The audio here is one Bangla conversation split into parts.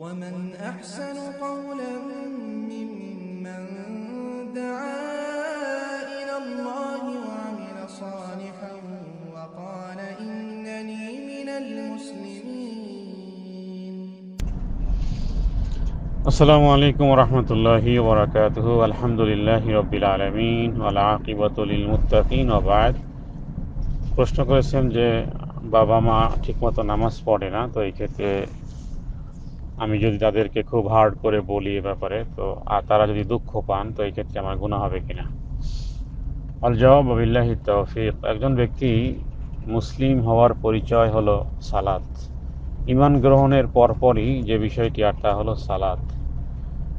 ومن أحسن قولا ممن دعا إلى الله وعمل صالحا وقال إنني من المسلمين আসসালামু আলাইকুম রহমতুল্লাহি ওবরাকাতুহ আলহামদুলিল্লাহ রবিল আলমিন আলাকিবাতুল মুত্তাকিন ওবায়দ প্রশ্ন করেছেন যে বাবা মা ঠিকমতো নামাজ পড়ে না তো এই ক্ষেত্রে আমি যদি তাদেরকে খুব হার্ড করে বলি এ ব্যাপারে, তো আর তারা যদি দুঃখ পান, তো এই ক্ষেত্রে আমার গুণা হবে কিনা? আল জবাব আবিল্লাহি তৌফিক। একজন ব্যক্তি মুসলিম হওয়ার পরিচয় হলো সালাত। ইমান গ্রহণের পরপরই যে বিষয়টি, আর তা হলো সালাত।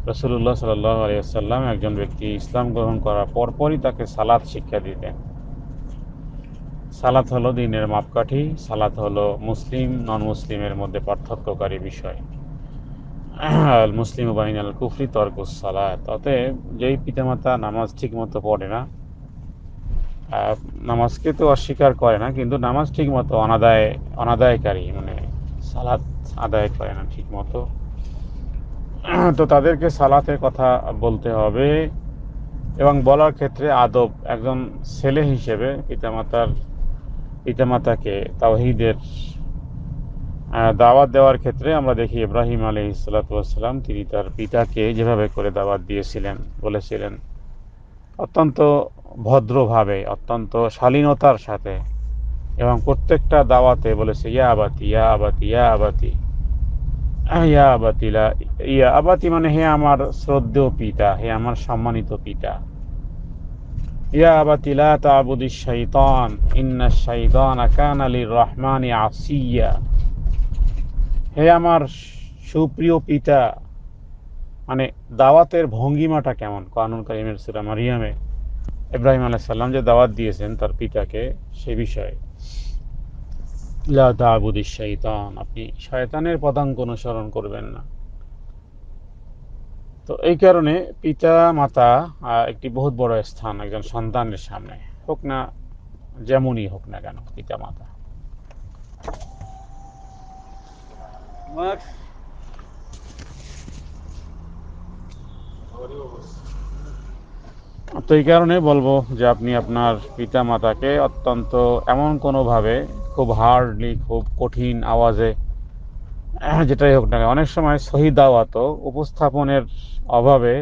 রসুল্লাহ সাল্লাহ আলিয়াল্লাম একজন ব্যক্তি ইসলাম গ্রহণ করার পরপরই তাকে সালাত শিক্ষা দিতেন। সালাত হলো দিনের মাপকাঠি, সালাত হলো মুসলিম নন মুসলিমের মধ্যে পার্থক্যকারী বিষয়। আল মুসলিম বাহিন আল কুফরি তর্কুস সালাত। অতএব যেই পিতামাতা নামাজ ঠিক মতো পড়ে না নামাজকে তো অস্বীকার করে না, কিন্তু নামাজ ঠিক মতো অনাদায়, অনাদায়কারী মানে সালাত আদায় করে না ঠিক মতো তো তাদেরকে সালাতের কথা বলতে হবে এবং বলার ক্ষেত্রে আদব একজন ছেলে হিসেবে পিতামাতার, পিতামাতাকে তাওহিদের দাওয়াত দেওয়ার ক্ষেত্রে আমরা দেখি ইব্রাহিম আলী ইসালাতাম তিনি তার পিতাকে যেভাবে করে দাওয়াত দিয়েছিলেন, বলেছিলেন, অত্যন্ত ভদ্রভাবে, অত্যন্ত শালীনতার সাথে এবং প্রত্যেকটা দাওয়াতে বলেছে, ইয়া আবাতি ইয়া আবাতি ইয়া আবাতি ইয়া আবাতিলা ইয়া আবাতি মানে হে আমার শ্রদ্ধেয় পিতা, হে আমার সম্মানিত পিতা। ইয়া আবাতিলা তাবুদি শাইতান ইন্না শাইতান কানা লির রহমানি আসিয়া হে আমার সুপ্রিয় পিতা মানে দাওয়াতের ভঙ্গিমাটা কেমন? কানুন করিমের সুরা মারিয়ামে ইব্রাহিম আলাইহিস সালাম যে দাওয়াত দিয়েছেন তার পিতাকে সে বিষয়ে। লা শাইতান, আপনি শয়তানের পদাঙ্ক অনুসরণ করবেন না। তো এই কারণে পিতা, মাতা একটি বহুত বড় স্থান, একজন সন্তানের সামনে। হোক না যেমনই হোক না কেন, পিতা, মাতা। তো এই কারণে বলব যে আপনি আপনার পিতা মাতাকে অত্যন্ত এমন কোনোভাবে খুব হার্ডলি, খুব কঠিন আওয়াজে, যেটাই হোক না অনেক সময় সহি দাওয়াতও উপস্থাপনের অভাবে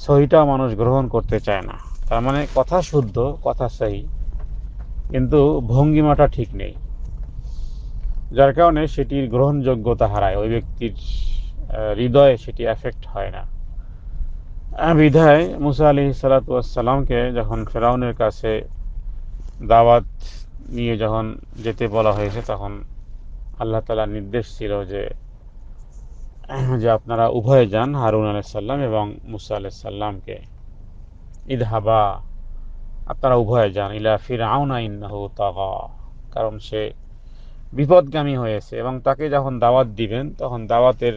সহিটাও মানুষ গ্রহণ করতে চায় না। তার মানে কথা শুদ্ধ, কথা সহি। কিন্তু ভঙ্গিমাটা ঠিক নেই। যার কারণে সেটির গ্রহণযোগ্যতা হারায়, ওই ব্যক্তির হৃদয়ে সেটি এফেক্ট হয় না। বিধায় মুসা আলি সালাতামকে যখন ফেরাউনের কাছে দাওয়াত নিয়ে যখন যেতে বলা হয়েছে, তখন আল্লাহ তালা নির্দেশ ছিল যে যে আপনারা উভয়ে যান হারুন আলাইসাল্লাম এবং মুসা আলাইসাল্লামকে ইদহাবা, আপনারা উভয়ে যান। ইলা ফির আউনা ইন্নাহু তাগা, কারণ সে বিপদগামী হয়েছে এবং তাকে যখন দাওয়াত দিবেন, তখন দাওয়াতের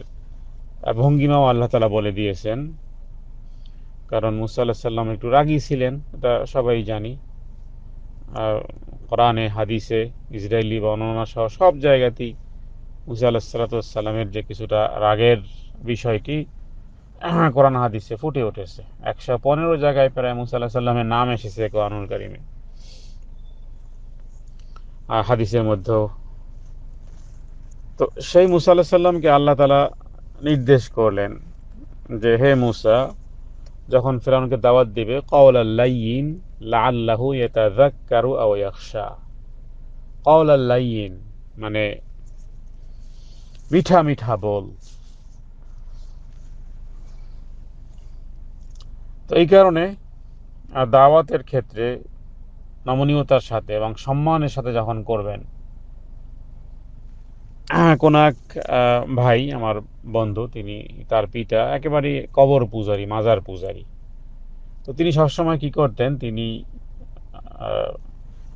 ভঙ্গিমাও আল্লাহ তালা বলে দিয়েছেন। কারণ মুসা আল্লাহ সাল্লাম একটু রাগী ছিলেন, এটা সবাই জানি। আর কোরআনে, হাদিসে ইসরায়েলি বর্ণনা সহ সব জায়গাতেই মুসা সাল্লাতামের যে কিছুটা রাগের বিষয়টি কোরআন হাদিসে ফুটে উঠেছে। একশো পনেরো জায়গায় প্রায় মুসা আল্লাহ সাল্লামের নাম এসেছে কোরআনুল কারিমে। আর হাদিসের মধ্যেও তো সেই মুসা আল্লাহ সাল্লামকে আল্লাহ তালা নির্দেশ করলেন যে, হে মুসা, যখন ফেরাউনকে দাওয়াত দিবে, কওল আল্লাইন লাআল্লাহু ইয়াতাযাক্কারু আও ইয়াখশা। কওল আল্লাইন মানে মিঠা মিঠা বল। তো এই কারণে দাওয়াতের ক্ষেত্রে নমনীয়তার সাথে এবং সম্মানের সাথে যখন করবেন কোন এক ভাই, আমার বন্ধু, তিনি তার পিতা, একেবারে কবর পূজারি, মাজার পূজারি। তো তিনি সবসময় কি করতেন, তিনি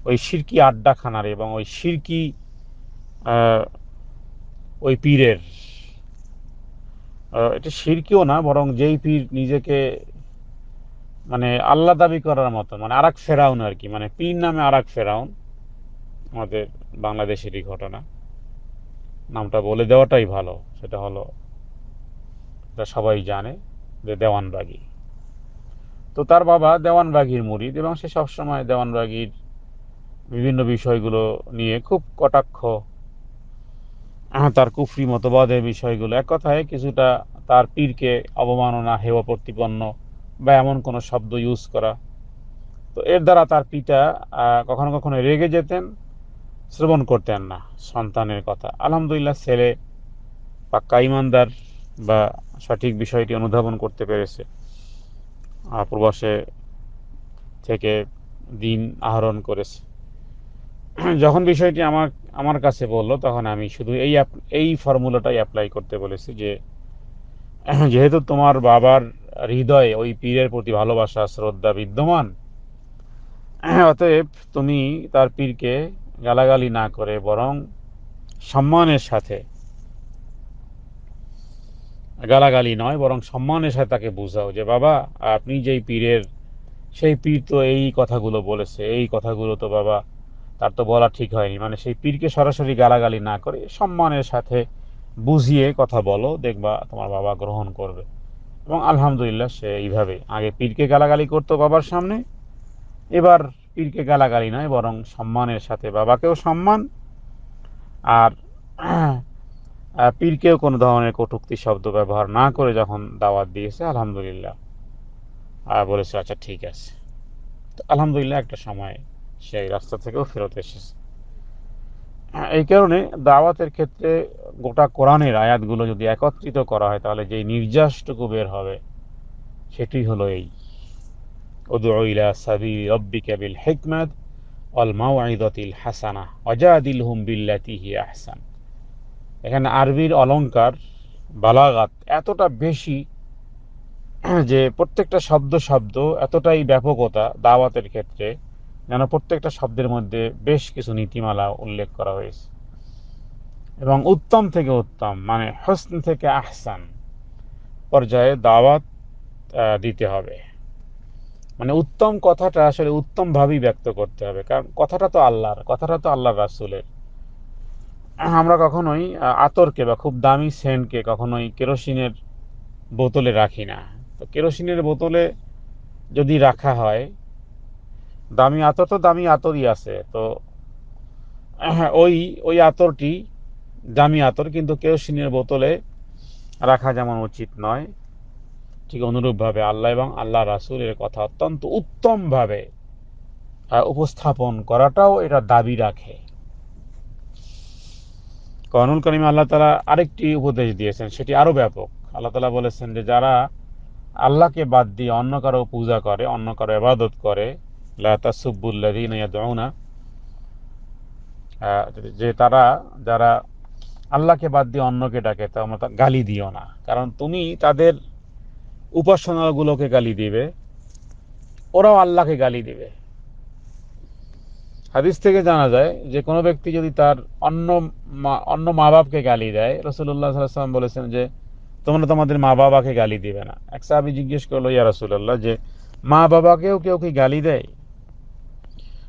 ওই সিরকি আড্ডাখানার এবং ওই সিরকি ওই পীরের এটা সিরকিও না, বরং যেই পীর নিজেকে মানে আল্লাহ দাবি করার মতো মানে আরাক ফেরাউন আর কি মানে পীর নামে আরাক ফেরাউন, আমাদের বাংলাদেশেরই ঘটনা। নামটা বলে দেওয়াটাই ভালো। সেটা হলো, এটা সবাই জানে যে দেওয়ানবাগি। তো তার বাবা দেওয়ানবাগির মুরিদ এবং সে সবসময় দেওয়ানবাগির বিভিন্ন বিষয়গুলো নিয়ে খুব কটাক্ষ। তার কুফরি মতবাদের বিষয়গুলো। এক কথায় কিছুটা তার পীরকে অবমাননা হেওয়া প্রতিপন্ন বা এমন কোনো শব্দ ইউজ করা। তো এর দ্বারা তার পিতা কখনো কখনো রেগে যেতেন। শ্রবণ করতেন না, সন্তানের কথা। আলহামদুলিল্লাহ, ছেলে পাক্কা ইমানদার বা সঠিক বিষয়টি অনুধাবন করতে পেরেছে। প্রবাসে থেকে দিন আহরণ করেছে। যখন বিষয়টি আমার আমার কাছে বলল, তখন আমি শুধু এই এই ফর্মুলাটাই অ্যাপ্লাই করতে বলেছি যে, যেহেতু তোমার বাবার হৃদয়ে ওই পীরের প্রতি ভালোবাসা, শ্রদ্ধা বিদ্যমান, অতএব তুমি তার পীরকে গালাগালি না করে, বরং সম্মানের সাথে। গালাগালি নয়, বরং সম্মানের সাথে তাকে বুঝাও যে, বাবা, আপনি যেই পীরের, সেই পীর তো এই কথাগুলো বলেছে, এই কথাগুলো তো বাবা, তার তো বলা ঠিক হয়নি। মানে সেই পীরকে সরাসরি গালাগালি না করে সম্মানের সাথে বুঝিয়ে কথা বলো, দেখবা তোমার বাবা গ্রহণ করবে। এবং আলহামদুলিল্লাহ সে এইভাবে। আগে পীরকে গালাগালি করতো বাবার সামনে, এবার পীরকে গালাগালি নয়, বরং সম্মানের সাথে। বাবাকেও সম্মান, আর পীরকেও কোনো ধরনের কটূক্তি শব্দ ব্যবহার না করে যখন দাওয়াত দিয়েছে, আলহামদুলিল্লাহ। আর বলেছে আচ্ছা ঠিক আছে। তো আলহামদুলিল্লাহ একটা সময় সেই রাস্তা থেকেও ফেরত এসেছে। এই কারণে দাওয়াতের ক্ষেত্রে গোটা কোরআনের আয়াতগুলো যদি একত্রিত করা হয়, তাহলে যেই নির্যাসটুকু বের হবে, সেটি হলো এই। সাবিলি রাব্বিকা বিল হিকমাত ওয়াল মাউইদাতিল হাসানাহ ওয়াজাদিলহুম বিল্লাতি হিয়া আহসান। এখানে আরবির অলঙ্কার বালাগাত এতটা বেশি যে প্রত্যেকটা শব্দ শব্দ এতটাই ব্যাপকতা দাওয়াতের ক্ষেত্রে যেন প্রত্যেকটা শব্দের মধ্যে বেশ কিছু নীতিমালা উল্লেখ করা হয়েছে। এবং উত্তম থেকে উত্তম মানে হসন থেকে আহসান পর্যায়ে দাওয়াত দিতে হবে। মানে উত্তম কথাটা আসলে উত্তমভাবেই ব্যক্ত করতে হবে। কারণ কথাটা তো আল্লাহর কথাটা তো আল্লাহর রাসূলের। আমরা কখনোই আতরকে বা খুব দামি সেন্টকে কখনোই কেরোসিনের বোতলে রাখি না। তো কেরোসিনের বোতলে যদি রাখা হয় দামি আতর তো দামি আতরই আছে তো আহ, ওই ওই আতরটি দামি আতর কিন্তু কেরোসিনের বোতলে রাখা যেমন উচিত নয়। ঠিক অনুরূপভাবে আল্লাহ এবং আল্লাহ রাসূলের কথা অত্যন্ত উত্তমভাবে উপস্থাপন করাটাও এটা দাবি রাখে। কনুল করিম আল্লাহ তালা আরেকটি উপদেশ দিয়েছেন সেটি আরও ব্যাপক। আল্লাহ তালা বলেছেন যে যারা আল্লাহকে বাদ দিয়ে অন্য কারও পূজা করে অন্য কারও এবাদত করে লা তাসুব্বুল্লাযীনা ইয়াদউনা আহ, যে তারা যারা আল্লাহকে বাদ দিয়ে অন্যকে ডাকে তা গালি দিও না। কারণ তুমি তাদের উপাসনাগুলোকে গালি দিবে, ওরাও আল্লাহকে গালি দিবে। হাদিস থেকে জানা যায় যে কোনো ব্যক্তি যদি তার অন্য মা- অন্য মা বাপকে গালি দেয় রসুল্লাহ সাল্লাম বলেছেন যে, তোমরা তোমাদের মা বাবাকে গালি দিবে না। এক সাহাবি জিজ্ঞেস করল, ইয়া রসুল্লাহ যে মা বাবাকেও কেউ কি গালি দেয়?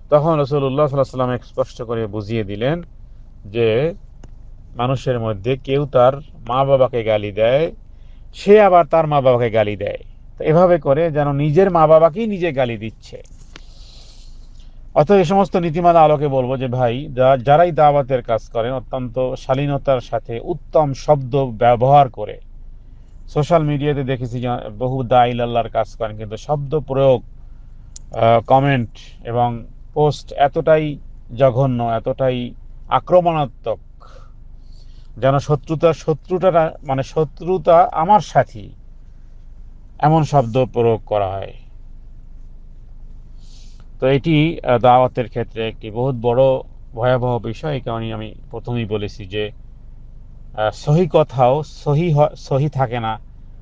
তখন রসুল্লাহ সাল্লাহ সাল্লাম স্পষ্ট করে বুঝিয়ে দিলেন যে, মানুষের মধ্যে কেউ তার মা বাবাকে গালি দেয় সে আবার তার মা বাবাকে গালি দেয়। এভাবে করে যেন নিজের মা বাবাকেই নিজে গালি দিচ্ছে। অত এই সমস্ত নীতিমালা আলোকে বলব যে, ভাই যারাই দাওয়াতের কাজ করেন, অত্যন্ত শালীনতার সাথে উত্তম শব্দ ব্যবহার করে, সোশ্যাল মিডিয়াতে দেখেছি বহু দাইল আল্লাহর কাজ করেন, কিন্তু শব্দ প্রয়োগ কমেন্ট এবং পোস্ট এতটাই জঘন্য, এতটাই আক্রমণাত্মক যেন শত্রুতা শত্রুটা মানে শত্রুতা আমার সাথী। এমন শব্দ প্রয়োগ করা হয়। তো এটি দাওয়াতের ক্ষেত্রে একটি বহুত বড় ভয়াবহ বিষয়। এই কারণে আমি প্রথমেই বলেছি যে সহি কথাও সহি সহি থাকে না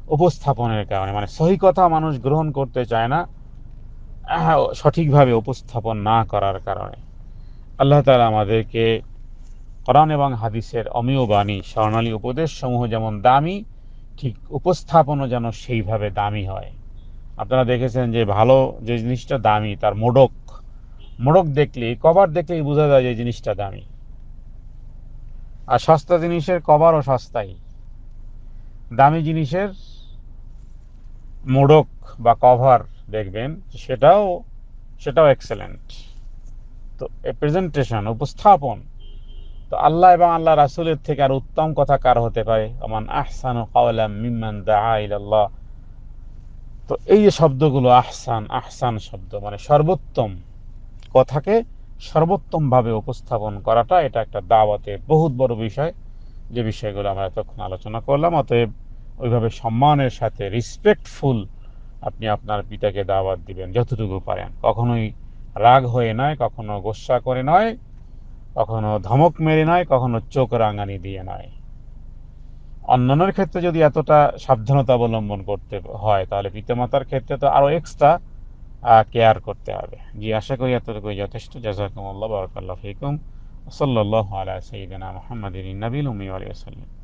উপস্থাপনের কারণে। মানে সহি কথা মানুষ গ্রহণ করতে চায় না সঠিকভাবে উপস্থাপন না করার কারণে। আল্লাহ তাআলা আমাদেরকে কোরআন এবং হাদিসের অমীয় বাণী, স্বর্ণালী উপদেশ সমূহ যেমন দামি, ঠিক উপস্থাপনও যেন সেইভাবে দামি হয়। আপনারা দেখেছেন যে ভালো যে জিনিসটা দামি, তার মোড়ক। মোড়ক দেখলে, কভার দেখলেই বোঝা যায় যে জিনিসটা দামি। আর সস্তা জিনিসের কভারও সস্তাই। দামি জিনিসের মোড়ক বা কভার দেখবেন, সেটাও সেটাও এক্সেলেন্ট তো প্রেজেন্টেশন উপস্থাপন তো আল্লাহ এবং আল্লাহ রাসুলের থেকে আর উত্তম কথা কার হতে পারে? আমান আহসান কাওলাম মিম্মান দাআ ইলাল্লাহ। তো এই যে শব্দগুলো, আহসান আহসান শব্দ মানে সর্বোত্তম কথাকে সর্বোত্তমভাবে উপস্থাপন করাটা, এটা একটা দাওয়াতের বহুত বড় বিষয়। যে বিষয়গুলো আমরা এতক্ষণ আলোচনা করলাম, অতএব ওইভাবে সম্মানের সাথে রিসপেক্টফুল আপনি আপনার পিতাকে দাওয়াত দিবেন, যতটুকু পারেন। কখনোই রাগ হয়ে নয়, কখনো গোসা করে নয়। কখনো ধমক মেরে নয়, কখনো চোখ রাঙানি দিয়ে নয়। অন্যান্যের ক্ষেত্রে যদি এতটা সাবধানতা অবলম্বন করতে হয়, তাহলে পিতামাতার ক্ষেত্রে তো আরও এক্সট্রা কেয়ার করতে হবে। জি, আশা করি এতটুকুই যথেষ্ট। জাজাকুমুল্লাহ, বরকাল্লাহ ফিকুম। সাল্লাহ আলা সঈদিনা মোহাম্মদিন নবীল উমি আলিয়া ওয়াসাল্লাম